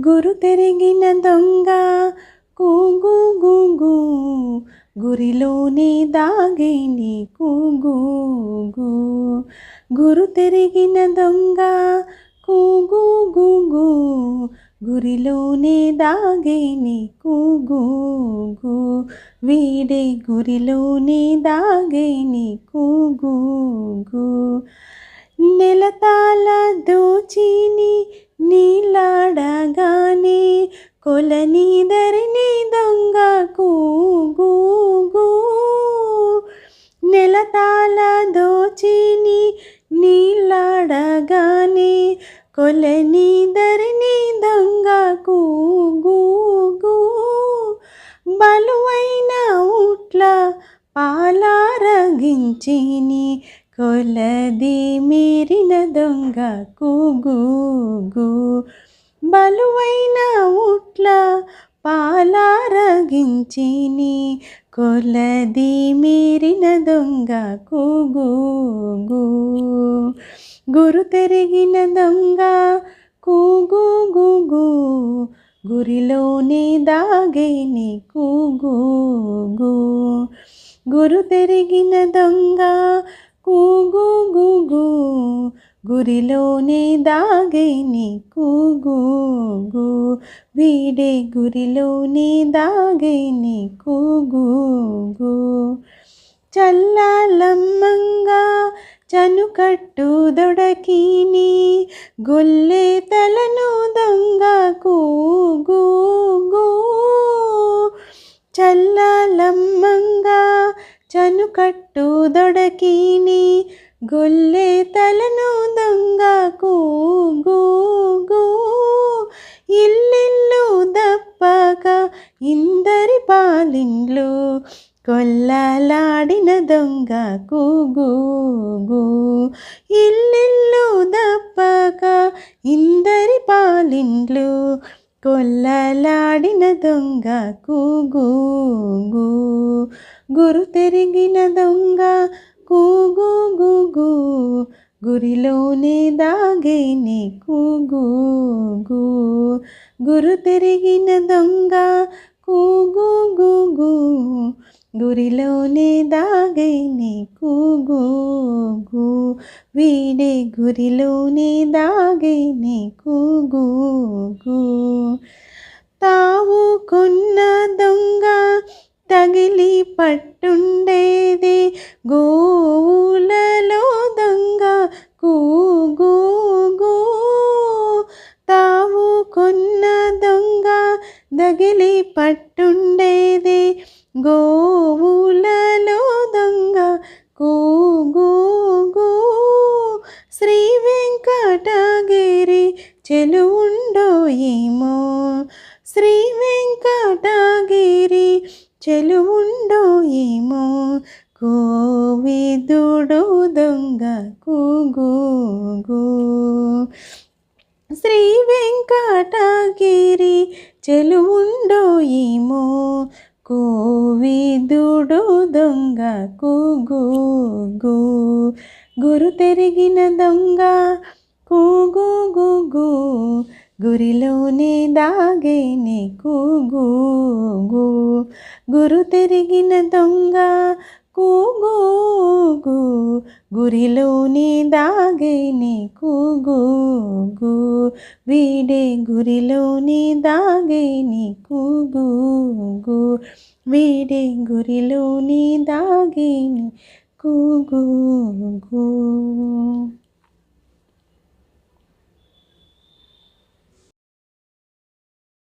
గురు తెరిగిన దొంగ. కూగు గురిలోనే గురిలోనే దాగేని కూగు గురు తెరిగిన దొంగ. కూగు గూగు. గురిలోనే దాగేని కూగు వీడే గురిలోనే దాగేని కూగు నెలతాల దోచిని నీలాడగానే కొలనీదరిని దొంగ కూగు నెలతాల దోచిని నీలాడగానే కొలనీదరిని దొంగ కూగు బలువైన ఉట్ల పాలారగించిని కొలది మీరిన దొంగ కూగు బలువైన ఉట్ల పాలారగించిని కొలది మీరిన దొంగ కూగు గురు తెరిగిన దొంగ కూగు గురిలోనే దాగేని కూగు గురు తెరిగిన దొంగ కూగు గుగు గురిలోనే దాగేని కూగు వీడే గురిలోనే దాగేని కూగు చల్లాలమ్మంగా చనుకట్టు దొడకిని గొల్లే తలను చనుకట్టు దొడకిని గొల్లే తలను దొంగ గూ. ఇల్లిల్లు దప్పక ఇందరి పాలిండ్లు కొల్లలాడిన దొంగ గూ. ఇల్లిల్లు దప్పక ఇందరి పాలిండ్లు కొల్లలాడిన దొంగ కూగు గురు తెరిగిన దొంగ కూగు గుగు గురిలోనే దాగేని కూగు గురు తెరిగిన దొంగ కూగు గురిలోనే దాగై నీకు కూగు వీడే గురిలోనే దాగై నీకు కూగు తావు కొన్న దొంగ తగిలి పట్టుండేది గోవులలో దొంగ కూగు తావు కొన్న దొంగ దగిలి పట్టుండేది గో వెంకటగిరి చెలువుండో శ్రీ వెంకటగిరి చెలువుండోయేమో కోవిదుడు దొంగ కూగు శ్రీ వెంకటగిరి చెలువుండోయేమో కోవిదుడు దొంగ కూగు గురు తెరిగిన దొంగ కూగు గుగు గురిలోనే దాగేని కూగు గురు తెరిగిన దొంగ కూగు గురిలోనే దాగేని కూగు వీడే గురిలోనే దాగేని కూగు వీడే గురిలోనే దాగేని కూగు